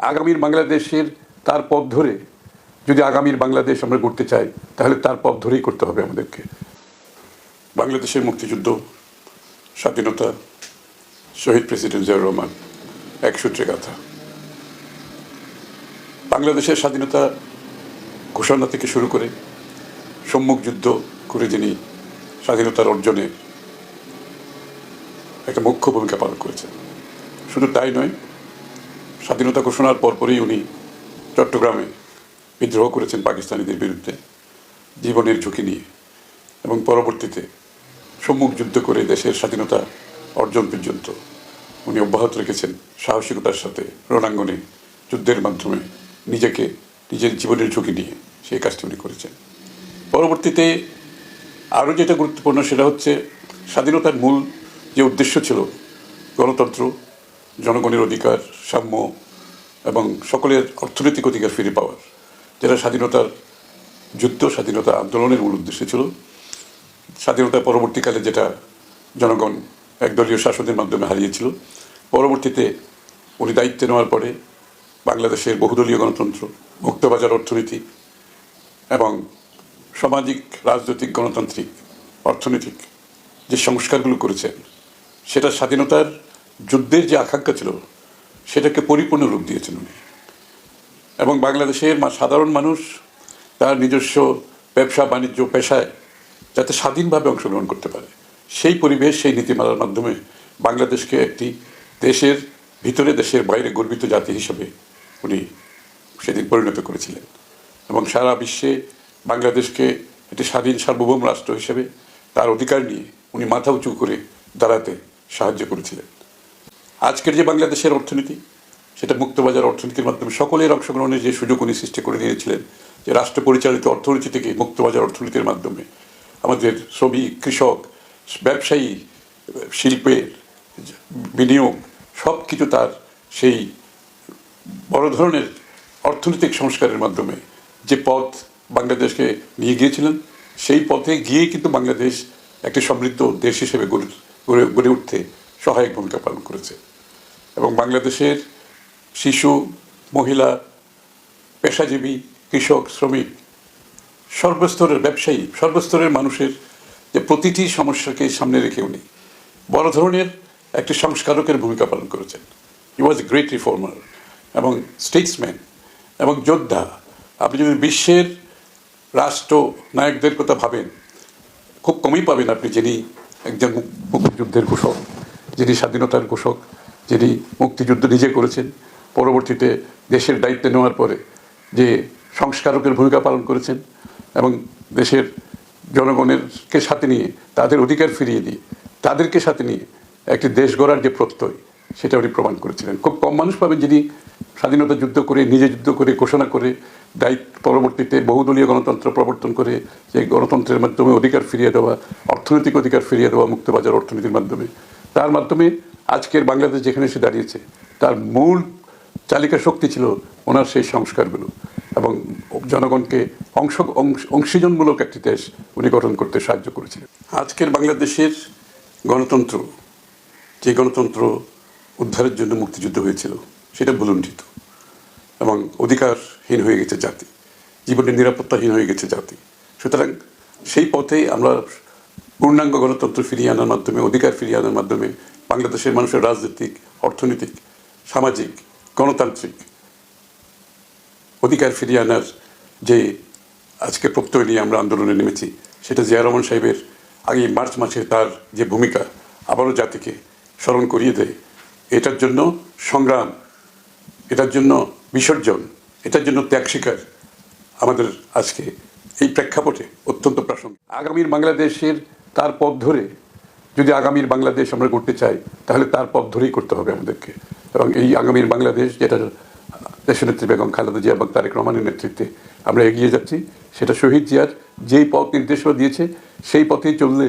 আগামীর বাংলাদেশের তার পথ ধরে যদি আগামীর বাংলাদেশ আমরা করতে চাই, তাহলে তার পথ ধরেই করতে হবে আমাদেরকে। বাংলাদেশের মুক্তিযুদ্ধ, স্বাধীনতা, শহীদ প্রেসিডেন্ট জিয়াউর রহমান, এক সূত্রে গাথা। বাংলাদেশের স্বাধীনতা ঘোষণা থেকে শুরু করে সম্মুখ যুদ্ধ করে যিনি স্বাধীনতার অর্জনে একটা মুখ্য ভূমিকা পালন করেছেন। শুধু তাই নয় স্বাধীনতা ঘোষণার পরপরই উনি চট্টগ্রামে বিদ্রোহ করেছেন পাকিস্তানিদের বিরুদ্ধে, জীবনের ঝুঁকি নিয়ে। এবং পরবর্তীতে সম্মুখ যুদ্ধ করে দেশের স্বাধীনতা অর্জন পর্যন্ত উনি অব্যাহত রেখেছেন সাহসিকতার সাথে রণাঙ্গনে যুদ্ধের মাধ্যমে নিজেকে নিজের জীবনের ঝুঁকি নিয়ে সেই কাজটি উনি করেছেন। পরবর্তীতে আরও যেটা গুরুত্বপূর্ণ সেটা হচ্ছে স্বাধীনতার মূল যে উদ্দেশ্য ছিল গণতন্ত্র জনগণের অধিকার, সাম্য এবং সকলের অর্থনৈতিক অধিকার ফিরে পাওয়ার। যেটা স্বাধীনতার যুদ্ধ, স্বাধীনতা আন্দোলনের মূল উদ্দেশ্য ছিল। স্বাধীনতা পরবর্তীকালে যেটা জনগণ একদলীয় শাসনের মাধ্যমে হারিয়েছিল, পরবর্তীতে উনি দায়িত্বে নেওয়ার পরে বাংলাদেশের বহুদলীয় গণতন্ত্র, মুক্তবাজার অর্থনীতি এবং সামাজিক, রাজনৈতিক, গণতান্ত্রিক, অর্থনৈতিক যে সংস্কারগুলো করেছেন, সেটা স্বাধীনতার যুদ্ধের যে আকাঙ্ক্ষা ছিল, সেটাকে পরিপূর্ণ রূপ দিয়েছেন উনি। এবং বাংলাদেশের সাধারণ মানুষ তার নিজস্ব ব্যবসা, বাণিজ্য, পেশায় যাতে স্বাধীনভাবে অংশগ্রহণ করতে পারে। সেই পরিবেশ, সেই নীতিমালার মাধ্যমে বাংলাদেশকে একটি দেশের ভিতরে, দেশের বাইরে গর্বিত জাতি হিসেবে উনি সেদিন পরিণত করেছিলেন। এবং সারা বিশ্বে বাংলাদেশকে একটি স্বাধীন সার্বভৌম রাষ্ট্র হিসেবে তার অধিকার নিয়ে উনি মাথা উঁচু করে দাঁড়াতে সাহায্য করেছিলেন। আজকের যে বাংলাদেশের অর্থনীতি, সেটা মুক্তবাজার অর্থনীতির মাধ্যমে সকলের অংশগ্রহণের যে সুযোগ উনি সৃষ্টি করে দিয়েছিলেন যে রাষ্ট্র পরিচালিত অর্থনীতি থেকে মুক্তবাজার অর্থনীতির মাধ্যমে, আমাদের শ্রমিক, কৃষক, ব্যবসায়ী শিল্পের বিনিয়োগ সব কিছু তার সেই বড় ধরনের অর্থনৈতিক সংস্কারের মাধ্যমে যে পথ বাংলাদেশকে নিয়ে গিয়েছিলেন, সেই পথে গিয়েই কিন্তু বাংলাদেশ একটি সমৃদ্ধ দেশ হিসেবে গড়ে গড়ে উঠতে সহায়ক ভূমিকা পালন করেছে। এবং বাংলাদেশের শিশু, মহিলা, পেশাজীবী, কৃষক, শ্রমিক, সর্বস্তরের ব্যবসায়ী, সর্বস্তরের মানুষের যে প্রতিটি সমস্যাকে সামনে রেখে উনি বড় ধরনের একটি সংস্কারকের ভূমিকা পালন করেছেন। He was a great reformer এবং স্টেটসম্যান এবং যোদ্ধা। আপনি যদি বিশ্বের রাষ্ট্র নায়কদের কথা ভাবেন, খুব কমই পাবেন আপনি যিনি একজন মুক- মুক্তিযুদ্ধের ঘোষক। যিনি স্বাধীনতার ঘোষক, যিনি মুক্তিযুদ্ধ নিজে করেছেন, পরবর্তীতে দেশের দায়িত্ব নেওয়ার পরে যে সংস্কারকের ভূমিকা পালন করেছেন এবং দেশের জনগণেরকে সাথে নিয়ে, তাদের অধিকার ফিরিয়ে দিয়ে, তাদেরকে সাথে নিয়ে একটি দেশ গড়ার যে প্রত্যয়, সেটা উনি প্রমাণ করেছিলেন। খুব কম মানুষ পাবেন যিনি স্বাধীনতা যুদ্ধ করে, নিজে যুদ্ধ করে, ঘোষণা করে, দায়িত্ব পরবর্তীতে বহুদলীয় গণতন্ত্র প্রবর্তন করে যে গণতন্ত্রের মাধ্যমে অধিকার ফিরিয়ে দেওয়া, অর্থনৈতিক অধিকার ফিরিয়ে দেওয়া, মুক্তবাজার অর্থনীতির মাধ্যমে তার মাধ্যমে আজকের বাংলাদেশ যেখানে এসে দাঁড়িয়েছে, তার মূল চালিকা শক্তি ছিল ওনার সেই সংস্কারগুলো এবং জনগণকে অংশ, অংশ- অংশীজনমূলক একটি দেশ উনি গঠন করতে সাহায্য করেছিলেন। আজকের বাংলাদেশের গণতন্ত্র, যে গণতন্ত্র উদ্ধারের জন্য মুক্তিযুদ্ধ হয়েছিল, সেটা ভুলুণ্ঠিত এবং অধিকারহীন হয়ে গেছে জাতি, জীবনের নিরাপত্তাহীন হয়ে গেছে জাতি। সুতরাং সেই পথে আমরা পূর্ণাঙ্গ গণতন্ত্র ফিরিয়ে আনার মাধ্যমে, অধিকার ফিরিয়ে আনার মাধ্যমে বাংলাদেশের মানুষের রাজনৈতিক, অর্থনৈতিক, সামাজিক, গণতান্ত্রিক অধিকার ফিরিয়ে আনার যে আজকে প্রত্যয় নিয়ে আমরা আন্দোলনে নেমেছি, সেটা জিয়া রহমান সাহেবের আগে মার্চ মাসে তার যে ভূমিকা, আবারও জাতিকে স্মরণ করিয়ে দেয়। এটার জন্য সংগ্রাম, এটার জন্য বিসর্জন, এটার জন্য ত্যাগ স্বীকার আমাদের আজকে এই প্রেক্ষাপটে অত্যন্ত প্রাসঙ্গিক। আগামীর বাংলাদেশের তার পথ ধরে যদি আগামীর বাংলাদেশ আমরা করতে চাই, তাহলে তার পথ ধরেই করতে হবে আমাদেরকে। এবং এই আগামীর বাংলাদেশ, যেটা দেশের দেশনেত্রী বেগম খালেদা জিয়া এবং তারেক রহমানের নেতৃত্বে আমরা এগিয়ে যাচ্ছি, সেটা শহীদ জিয়ার যেই পথ নির্দেশনা দিয়েছে, সেই পথেই চললে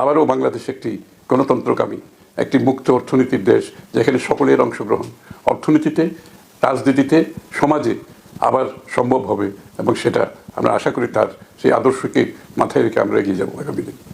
আবারও বাংলাদেশ একটি গণতন্ত্রকামী, একটি মুক্ত অর্থনীতির দেশ, যেখানে সকলের অংশগ্রহণ। অর্থনীতিতে, রাজনীতিতে, সমাজে আবার সম্ভব হবে এবং সেটা আমরা আশা করি তার সেই আদর্শকে মাথায় রেখে আমরা এগিয়ে যাব আগামী দিন।